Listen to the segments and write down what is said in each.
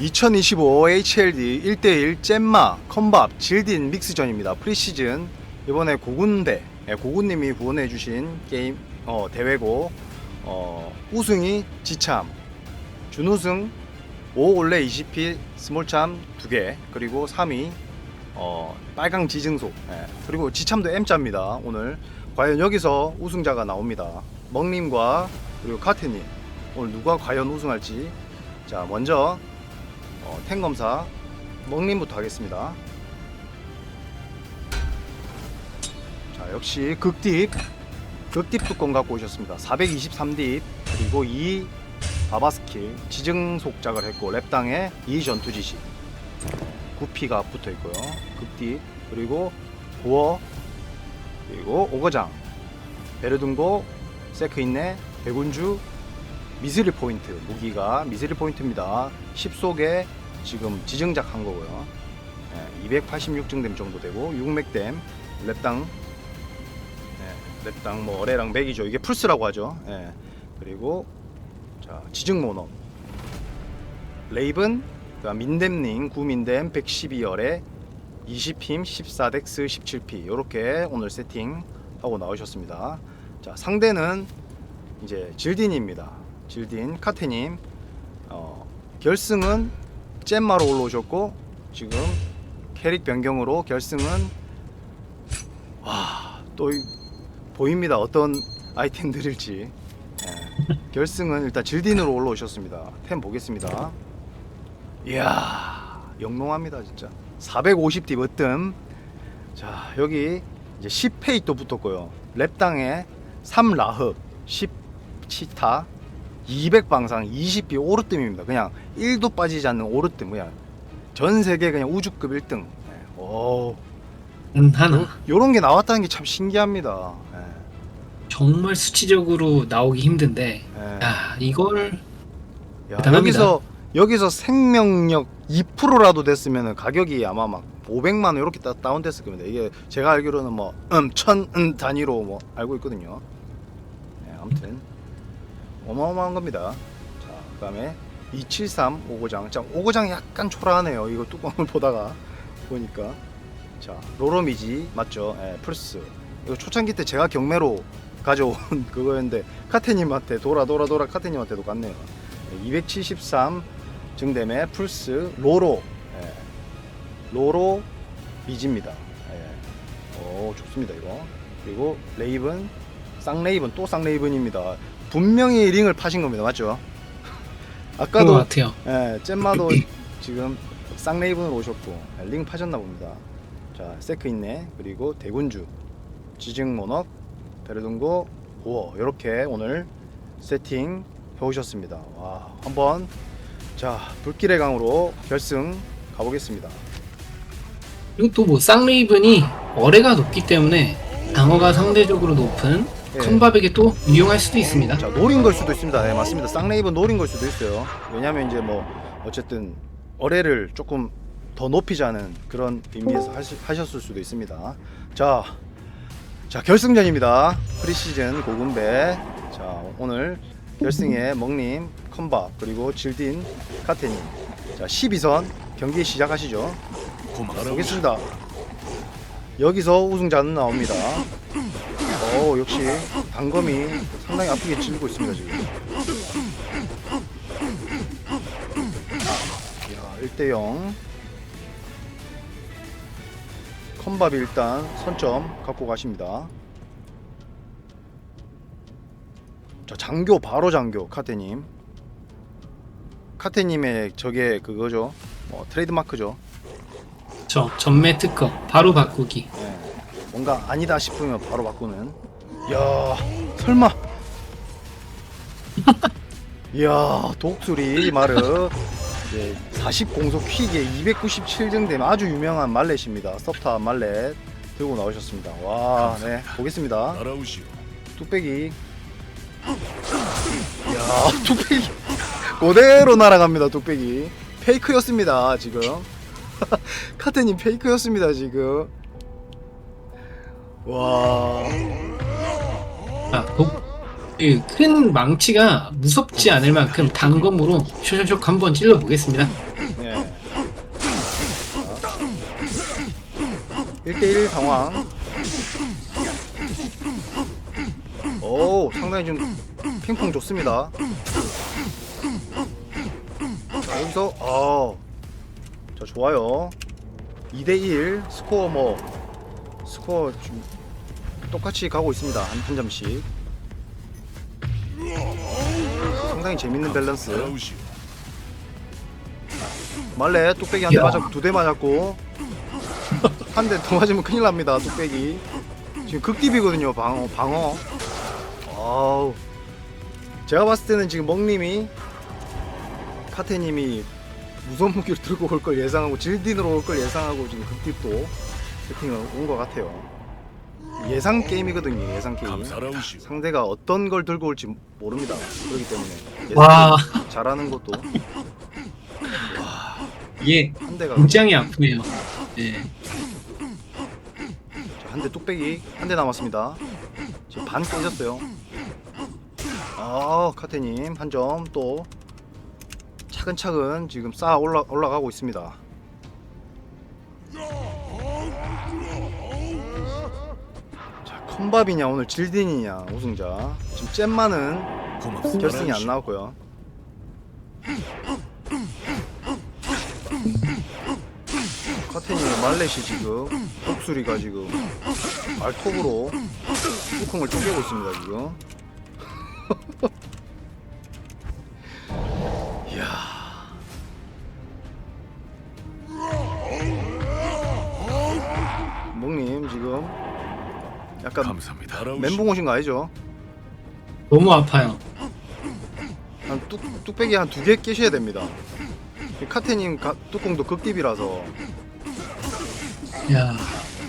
2025 HLD 1대1 잼마 컴밥 질딘 믹스전입니다. 프리시즌 이번에 고군대 예, 고군님이 후원해 주신 게임 어, 대회고 어, 우승이 지참 준우승 5 올레 20피 스몰참 2개 그리고 3위 어, 빨강 지증소 예, 그리고 지참도 M자입니다. 오늘 과연 여기서 우승자가 나옵니다. 멍님과 그리고 카테님 오늘 누가 과연 우승할지 자 먼저 어, 탱 검사 멍님부터 하겠습니다. 자 역시 극딥 극딥 뚜껑 갖고 오셨습니다. 423딥 그리고 2 바바스킬 지증 속작을 했고 랩당에 2 전투 지시 9피가 붙어 있고요. 극딥 그리고 고어 그리고 오거장 베르둥고 세크인네 백운주 미스릴 포인트 무기가 미스릴 포인트입니다. 10속에 지금 지정작 한 거고요. 예, 286증댐 정도 되고 6맥댐 랩당. 예, 랩당 뭐 어레랑 맥이죠. 이게 풀스라고 하죠. 예, 그리고 자 지증 모넘 레이븐 민댐링 구민댐 112열에 20힘 14덱스 17P 이렇게 오늘 세팅하고 나오셨습니다. 자 상대는 이제 질딘입니다. 질딘 카테님. 어, 결승은 잼마로 올라오셨고 지금 캐릭 변경으로 결승은 와또 보입니다. 어떤 아이템 드릴지. 예, 결승은 일단 질딘으로 올라오셨습니다. 템 보겠습니다. 이야 영롱합니다 진짜. 450딥 으뜸. 자 여기 이제 10페이 또 붙었고요. 랩당에 3라흡 10치타 200방상 20비 오르뜸입니다 그냥 1도 빠지지 않는 오르뜸 그냥 전 세계 그냥 우주급 1등 네. 오 음, 하나 요런 게 나왔다는 게 참 신기합니다 예, 정말 수치적으로 나오기 힘든데 예. 야 이걸 야, 대단합니다. 여기서 여기서 생명력 2%라도 됐으면 가격이 아마 막 500만 원 이렇게 따, 다운됐을 겁니다. 이게 제가 알기로는 뭐 음, 천 음, 단위로 뭐 알고 있거든요. 네, 아무튼 어마어마한 겁니다. 자, 그 다음에 273 오고장. 자, 오고장 약간 초라하네요. 이거 뚜껑을 보다가 보니까 자, 로로미지 맞죠? 예, 플스. 이거 초창기 때 제가 경매로 가져온 그거였는데 카테님한테 돌아 돌아 돌아 카테님한테도 갔네요. 273 증댐의 플스 로로 예. 로로 미지입니다. 예. 오 좋습니다 이거. 그리고 레이븐 쌍레이븐 또 쌍레이븐입니다. 분명히 링을 파신 겁니다. 맞죠? 그런 것 아까도 같아요. 예, 잼마도 지금 쌍레이븐으로 오셨고 예, 링 파셨나 봅니다. 자 세크 있네. 그리고 대군주 지증 모넉 베르둥고 고어 이렇게 오늘 세팅 해오셨습니다. 와 한번 자 불길의 강으로 결승 가보겠습니다. 그리고 또 뭐 쌍레이븐이 어뢰가 높기 때문에 방어가 상대적으로 높은 예. 컴밥에게 또 이용할 수도 있습니다. 자 노린 걸 수도 있습니다. 네 맞습니다. 쌍레이븐 노린 걸 수도 있어요. 왜냐하면 이제 뭐 어쨌든 어뢰를 조금 더 높이자는 그런 의미에서 하시, 하셨을 수도 있습니다. 자, 자 결승전입니다. 프리시즌 고군배. 자 오늘 결승에 먹님, 컴밥 그리고 질딘, 카테님. 자 12선 경기 시작하시죠. 보겠습니다. 여기서 우승자는 나옵니다. 오 역시 단검이 상당히 아프게 찔리고 있습니다 지금. 야 1대 0. 컴밥이 일단 선점 갖고 가십니다. 자 장교 바로 장교 카테님. 카테님의 저게 그거죠. 뭐 트레이드 마크죠. 저 전매 특허 바로 바꾸기. 예, 뭔가 아니다 싶으면 바로 바꾸는. 야, 설마. 이야, 독수리 마르. 예, 40 공속 퀵에 297등 되면 아주 유명한 말렛입니다. 서프타 말렛 들고 나오셨습니다. 와, 네, 보겠습니다. 날아오시오. 뚝배기. 야, 뚝배기. 그대로 날아갑니다, 뚝배기. 페이크였습니다, 지금. 카테님 페이크였습니다, 지금. 와. 아, 큰 망치가 무섭지 않을 만큼 단검으로 쇼쇼쇼 한번 찔러보겠습니다. 예. 1대1 상황. 오, 상당히 좀 핑퐁 좋습니다. 자, 여기서, 아. 자, 좋아요. 2대1 스코어 뭐, 스코어 좀 똑같이 가고 있습니다. 한, 한 점씩. 상당히 재밌는 밸런스. 말레 뚝배기 한대 야. 맞았고 두 대 맞았고 한 대 더 맞으면 큰일 납니다 뚝배기 지금 극딥이거든요 방어 방어 아우 제가 봤을 때는 지금 멍님이 카테님이 무선 무기를 들고 올 걸 예상하고 질딘으로 올 걸 예상하고 지금 극딥도 세팅을 온 것 같아요 예상 게임이거든요 예상 게임 감사라오시오. 상대가 어떤 걸 들고 올지 모릅니다 그렇기 때문에 예상 와 잘하는 것도 이게 한 대가 굉장히 아프네요. 네. 한 대 뚝배기 한 대 남았습니다. 지금 반 깨졌어요. 아 카테님 한 점 또 차근차근 지금 쌓아 올라 올라가고 있습니다. 자 컴밥이냐 오늘 질딘이냐 우승자 지금 잼마는 고맙습니다. 결승이 안 나왔고요. 카테님의 말렛이 지금 독수리가 지금 말톱으로 뚜껑을 쪼개고 있습니다 지금. 약간 감사합니다. 멘붕 오신 거 아니죠? 너무 아파요. 한 뚝, 뚝배기 한 두 개 깨셔야 됩니다. 이 카테님 가- 뚜껑도 극딥이라서 야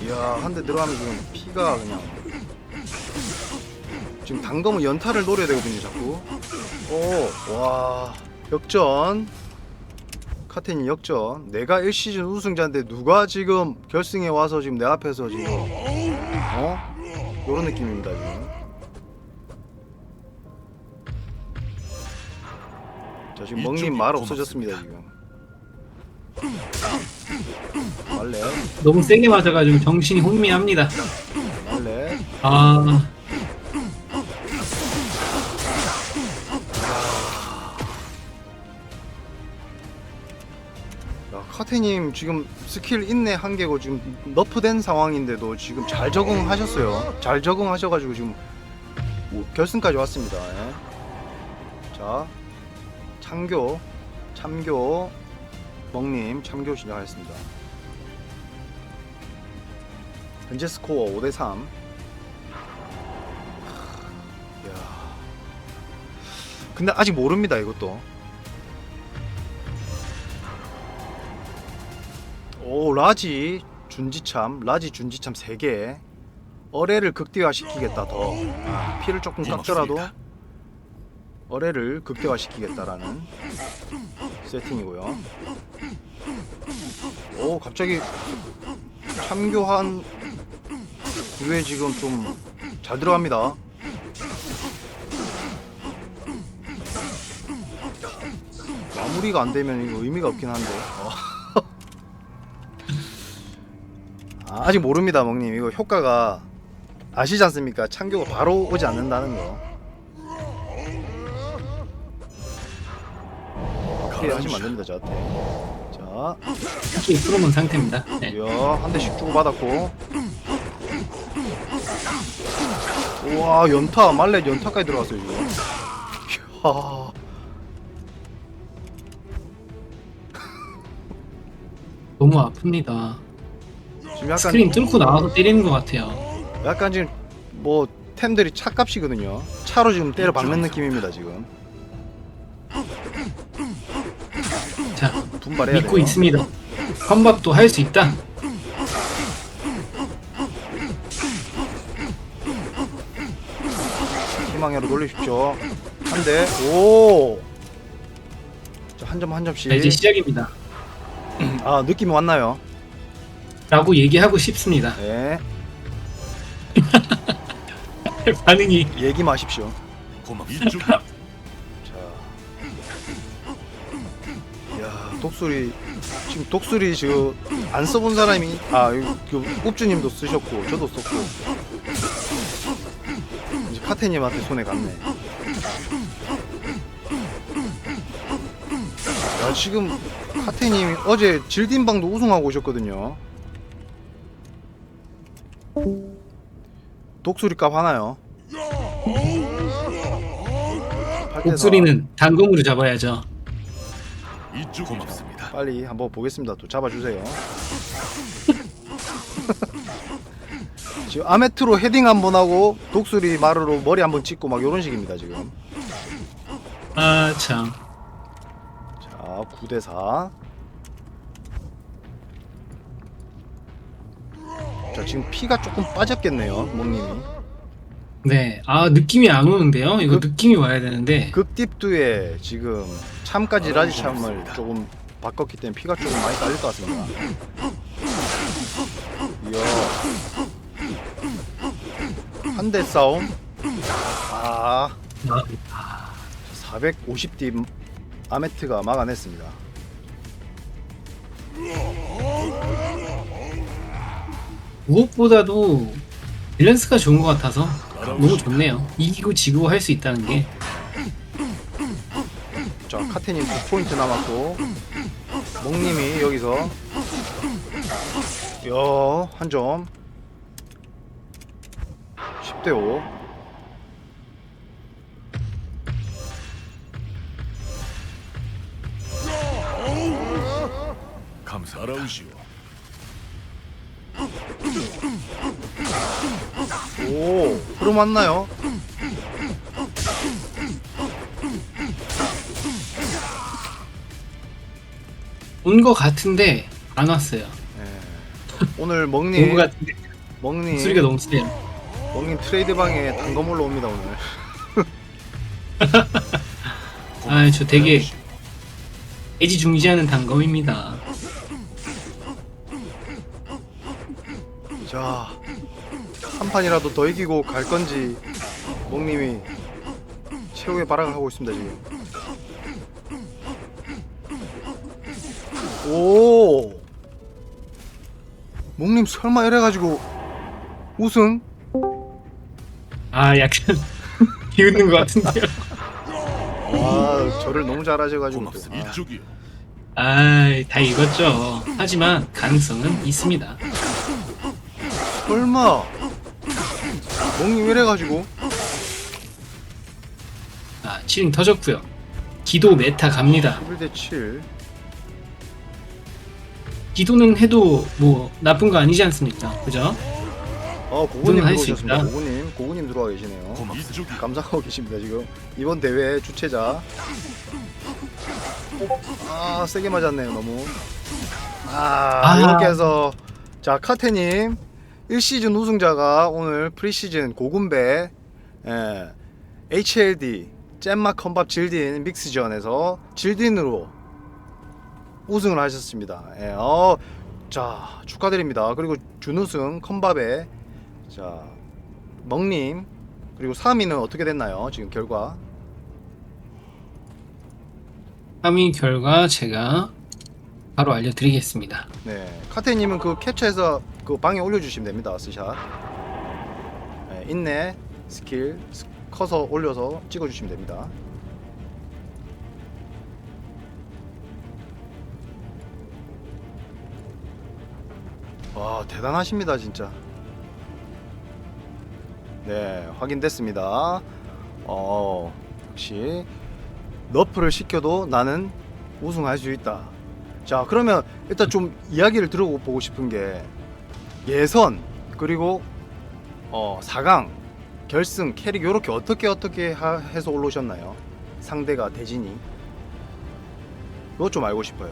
이야 한 대 들어가면 지금 피가 그냥 지금 단검은 연타를 노려야 되거든요 자꾸 오와 역전 카테님 역전 내가 1시즌 우승자인데 누가 지금 결승에 와서 지금 내 앞에서 지금 어? 요런 느낌입니다 지금. 자 지금 멍님 말 없어졌습니다 지금. 말래 너무 세게 맞아가지고 정신이 혼미합니다. 말래 아 야, 카테님 지금 스킬 인내 한계고 지금 너프된 상황인데도 지금 잘 적응하셨어요. 잘 적응하셔가지고 지금 오- 결승까지 왔습니다. 예. 자, 참교, 참교, 멍님 참교 시작하겠습니다. 현재 스코어 5대 3. 야. 근데 아직 모릅니다 이것도. 오 라지 준지참 라지 준지참 3개. 어뢰를 극대화 시키겠다 더. 아, 피를 조금 깎더라도 고맙습니다. 어뢰를 극대화 시키겠다라는 세팅이고요. 오 갑자기 참교한 구에 지금 좀 잘 들어갑니다. 마무리가 안 되면 이거 의미가 없긴 한데. 어. 아, 아직 모릅니다, 멍님. 이거 효과가 아시지 않습니까? 참교가 바로 오지 않는다는 거. 오케이, 하시면 안 됩니다, 저한테. 자, 이렇게 풀어놓은 상태입니다. 네. 이야, 한 대씩 주고 받았고. 우와, 연타, 말렛 연타까지 들어갔어요, 지금. 이야. 너무 아픕니다. 지금 약간 스크린 뚫고 나와서 때리는 것 같아요. 약간 지금 뭐 템들이 차값이거든요. 차로 지금 때려 박는 느낌입니다 지금. 자 분발해야 믿고 돼요. 있습니다. 컴밥도 할 수 있다. 희망으로 돌리십시오. 한 대. 오. 한점 한 점씩. 자, 이제 시작입니다. 아 느낌이 왔나요? 라고 얘기하고 싶습니다. 네. 반응이 얘기 마십시오. 고맙습니다. 자. 야 독수리 지금 독수리 지금 안 써본 사람이 아 이거 그 읍주님도 쓰셨고 저도 썼고 이제 카테님한테 손에 갔네. 야 지금 카테님이 어제 질딘방도 우승하고 오셨거든요. 독수리 값 하나요? 목소리는 단검으로 잡아야죠. 고맙습니다. 빨리 한번 보겠습니다. 또 잡아주세요. 지금 아메트로 헤딩 한번 하고 독수리 마루로 머리 한번 찍고 막 이런 식입니다 지금. 아 참. 자 9대 4. 지금 피가 조금 빠졌겠네요 목님이. 네. 아 느낌이 안 오는데요. 이거 그- 느낌이 와야 되는데. 극딥두에 지금 참까지 라지 참을 조금 바꿨기 때문에 피가 조금 많이 딸릴 것 같습니다. 이야. 한 대 싸움. 아, 아, 450딥 아메트가 막아냈습니다. 무엇보다도 밸런스가 좋은 것 같아서 너무 좋네요. 이기고 지고 할 수 있다는 게. 자, 카테님 9포인트 남았고, 몽님이 여기서, 야, 한 점. 10대 5. 감사하라우시오. 오, 흐름 왔나요? 온것 같은데 안 왔어요. 예. 오늘 온것 멍님, 같은데 멍님, 소리가 너무 세요. 멍님 트레이드 방에 단검 올라옵니다 오늘. 아, 저 되게 애지중지하는 단검입니다. 자, 한 판이라도 더 이기고 갈 건지 멍님이 최후의 발악을 하고 있습니다 지금. 오, 멍님 설마 이래가지고 우승? 아, 약간 비웃는 것 같은데요. 아, 저를 너무 잘하셔가지고 또. 고맙습니다. 아, 이쪽이요. 아, 다 익었죠. 하지만 가능성은 있습니다. 설마 멍님 이래가지고 아, 7링 터졌고요. 기도 메타 갑니다. 11대 7. 기도는 해도 뭐 나쁜 거 아니지 않습니까? 그죠? 아 고구님 할수 들어오셨습니다. 있다. 고구님, 고구님 들어와 계시네요. 이쪽이요. 감상하고 계십니다 지금 이번 대회 주최자. 아 세게 맞았네요 너무. 아, 아. 이렇게 해서 자 카테님 1시즌 우승자가 오늘 프리시즌 고군배 예, HLD 잼마 컨밥 질딘 믹스전에서 질딘으로 우승을 하셨습니다. 예, 어, 자 축하드립니다. 그리고 준우승 컨밥에 자 멍님 그리고 3위는 어떻게 됐나요? 지금 결과 3위 결과 제가 바로 알려드리겠습니다. 네 카테님은 그 캡처해서 그 방에 올려주시면 됩니다. 스샷 네, 인내 스킬 스- 커서 올려서 찍어주시면 됩니다. 와 대단하십니다 진짜. 네 확인됐습니다. 어 역시 너프를 시켜도 나는 우승할 수 있다. 자 그러면 일단 좀 이야기를 들어보고 싶은 게 예선 그리고 어 4강 결승 캐릭 요렇게 어떻게 어떻게 하- 해서 올라오셨나요? 상대가 대진이 그것 좀 알고 싶어요.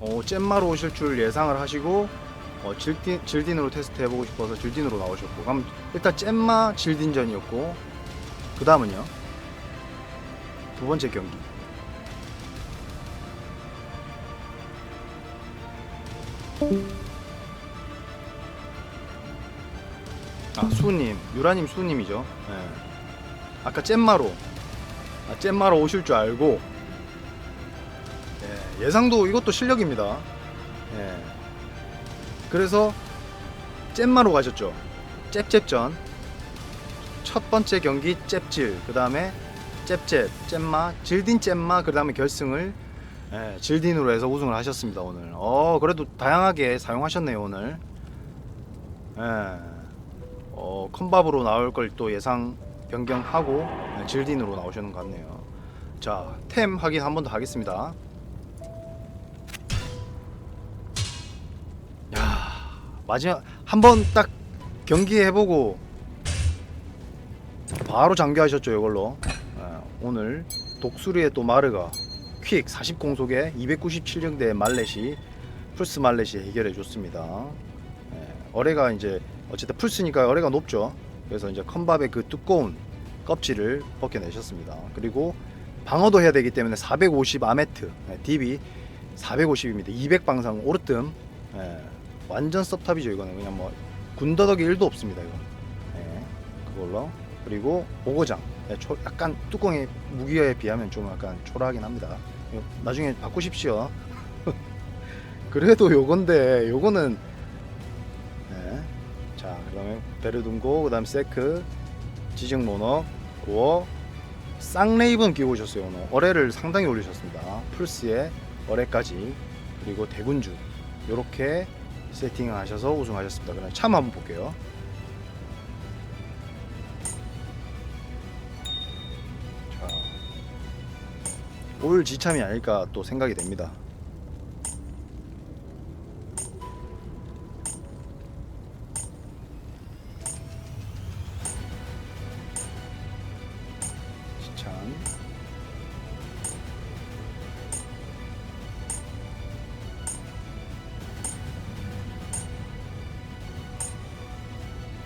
어, 잼마로 오실 줄 예상을 하시고 어, 질딘, 질딘으로 테스트 해보고 싶어서 질딘으로 나오셨고 그럼 일단 잼마 질딘전이었고 그 다음은요 두 번째 경기 아 수님 유라님 수님이죠 네. 아까 잼마로 아, 잼마로 오실 줄 알고 예, 예상도 이것도 실력입니다. 예. 그래서 잼마로 가셨죠. 잽잽전 첫 번째 경기 잽질 그 다음에 잽잽 잼마 질딘 잼마 그 다음에 결승을 예, 질딘으로 해서 우승을 하셨습니다 오늘. 어 그래도 다양하게 사용하셨네요 오늘. 예. 어 컴밥으로 나올 걸 또 예상 변경하고 예, 질딘으로 나오시는 것 같네요. 자 템 확인 한 번 더 하겠습니다. 야 마지막 한 번 딱 경기 해보고 바로 장교하셨죠 이걸로. 예, 오늘 독수리의 또 마르가 퀵 40공속에 297정대의 말렛이 풀스 말렛이 해결해 줬습니다. 예, 어뢰가 이제 어쨌든 풀스니까 어뢰가 높죠. 그래서 이제 컨밥의 그 두꺼운 껍질을 벗겨내셨습니다. 그리고 방어도 해야 되기 때문에 450 아메트 예, DB 450입니다. 200 방상 오르뜸 예, 완전 섭탑이죠 이거는 그냥 뭐 군더더기 1도 없습니다 이거. 예, 그걸로 그리고 보고장 예, 초- 약간 뚜껑의 무게에 비하면 좀 약간 초라하긴 합니다. 나중에 바꾸십시오. 그래도 요건데 요거는 네. 자 그다음에 베르둥고 그다음 세크 지증 모너 고어 쌍레이븐 끼고 오셨어요 오늘. 어뢰를 상당히 올리셨습니다. 플스에 어뢰까지. 그리고 대군주. 요렇게 세팅을 하셔서 우승하셨습니다. 그럼 참 한번 볼게요 올 지참이 아닐까 또 생각이 됩니다 지참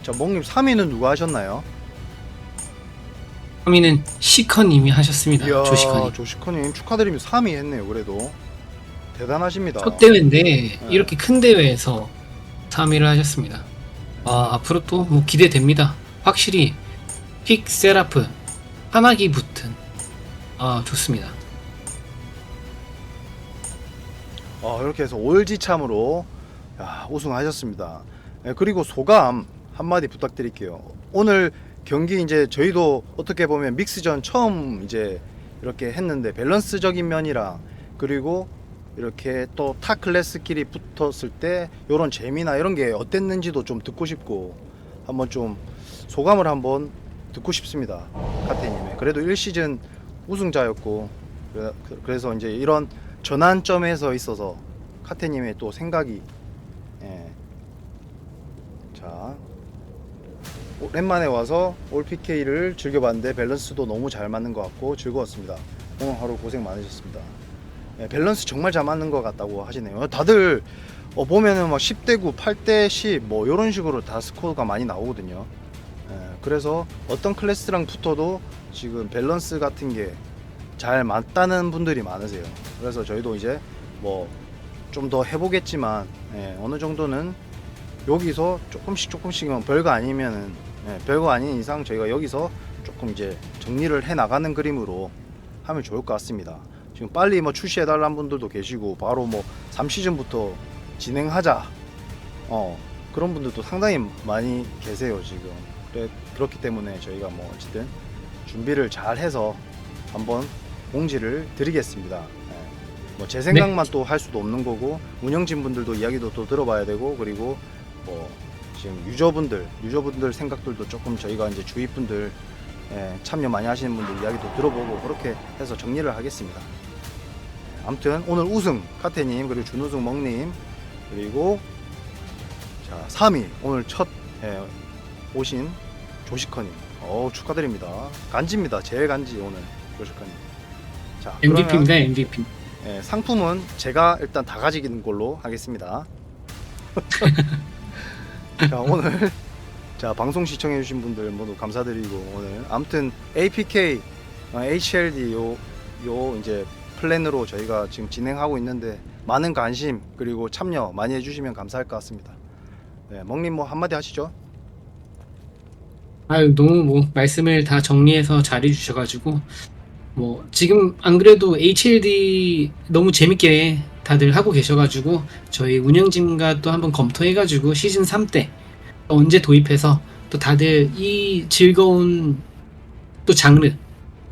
자 몽님 3위는 누가 하셨나요? 3위는 시커님이 하셨습니다. 이야, 조시커님. 조시커님 축하드립니다 3위 했네요 그래도 대단하십니다 첫 대회인데 네. 이렇게 큰 대회에서 3위를 하셨습니다. 아, 앞으로 또 뭐 기대됩니다. 확실히 픽 세라프 하나기 붙은 아 좋습니다. 어, 이렇게 해서 올지참으로 야, 우승하셨습니다. 예, 그리고 소감 한마디 부탁드릴게요. 오늘 경기 이제 저희도 어떻게 보면 믹스전 처음 이제 이렇게 했는데 밸런스적인 면이랑 그리고 이렇게 또 타 클래스끼리 붙었을 때 이런 재미나 이런 게 어땠는지도 좀 듣고 싶고 한번 좀 소감을 한번 듣고 싶습니다. 카테님의 그래도 1시즌 우승자였고 그래- 그래서 이제 이런 전환점에서 있어서 카테님의 또 생각이 예. 자 오랜만에 와서 올 PK를 즐겨봤는데 밸런스도 너무 잘 맞는 것 같고 즐거웠습니다. 오늘 하루 고생 많으셨습니다. 예, 밸런스 정말 잘 맞는 것 같다고 하시네요. 다들 어, 보면은 막 10대 9, 8대 10 뭐 이런 식으로 다 스코어가 많이 나오거든요. 예, 그래서 어떤 클래스랑 붙어도 지금 밸런스 같은 게 잘 맞다는 분들이 많으세요. 그래서 저희도 이제 뭐 좀 더 해보겠지만 예, 어느 정도는 여기서 조금씩 조금씩만 별거 아니면은 예, 별거 아닌 이상 저희가 여기서 조금 이제 정리를 해 나가는 그림으로 하면 좋을 것 같습니다. 지금 빨리 뭐 출시해 달라는 분들도 계시고 바로 뭐 3시즌부터 진행하자 어 그런 분들도 상당히 많이 계세요 지금 그래, 그렇기 때문에 저희가 뭐 어쨌든 준비를 잘 해서 한번 공지를 드리겠습니다. 뭐제 생각만 또할 수도 없는 거고 운영진 분들도 이야기도 또 들어봐야 되고 그리고 뭐 지금 유저분들 유저분들 생각들도 조금 저희가 이제 주위 분들 예, 참여 많이 하시는 분들 이야기도 들어보고 그렇게 해서 정리를 하겠습니다. 예, 아무튼 오늘 우승 카테님 그리고 준우승 멍님 그리고 자 3위 오늘 첫 예, 오신 조시커님 어 축하드립니다. 간지입니다. 제일 간지 오늘 조시커님. 자 MVP입니다. MVP. 예, 상품은 제가 일단 다 가지는 걸로 하겠습니다. 자 오늘 자 방송 시청해주신 분들 모두 감사드리고 오늘 아무튼 APK, 어, HLD 요, 요 이제 플랜으로 저희가 지금 진행하고 있는데 많은 관심 그리고 참여 많이 해주시면 감사할 것 같습니다. 네, 멍님 뭐 한마디 하시죠? 아유 너무 뭐 말씀을 다 정리해서 잘해 주셔가지고 뭐 지금 안 그래도 HLD 너무 재밌게 다들 하고 계셔가지고 저희 운영진과 또 한번 검토해가지고 시즌 3 때 언제 도입해서 또 다들 이 즐거운 또 장르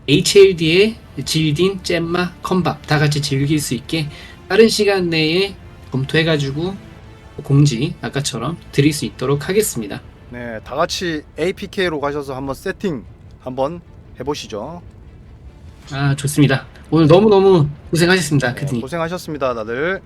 HLD의 질딘, 잼마, 컴밥 다 같이 즐길 수 있게 빠른 시간 내에 검토해가지고 공지 아까처럼 드릴 수 있도록 하겠습니다. 네, 다 같이 APK로 가셔서 한번 세팅 한번 해보시죠. 아 좋습니다. 오늘 너무 너무 고생하셨습니다, 네, 그드님. 고생하셨습니다, 다들.